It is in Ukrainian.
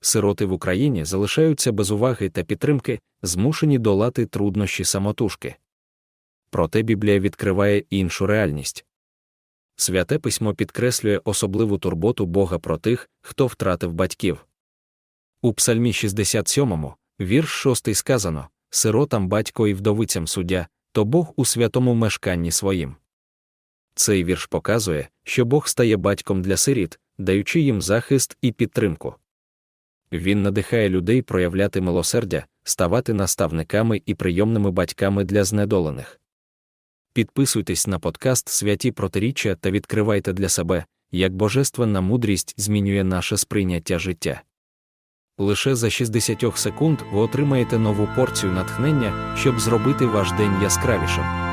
Сироти в Україні залишаються без уваги та підтримки, змушені долати труднощі самотужки. Проте Біблія відкриває іншу реальність. Святе письмо підкреслює особливу турботу Бога про тих, хто втратив батьків. У Псальмі 67, вірш 6 сказано сиротам батько і вдовицям суддя, то Бог у святому мешканні своїм. Цей вірш показує, що Бог стає батьком для сиріт, даючи їм захист і підтримку. Він надихає людей проявляти милосердя, ставати наставниками і прийомними батьками для знедолених. Підписуйтесь на подкаст Святі протиріччя та відкривайте для себе, як божественна мудрість змінює наше сприйняття життя. Лише за 60 секунд ви отримаєте нову порцію натхнення, щоб зробити ваш день яскравішим.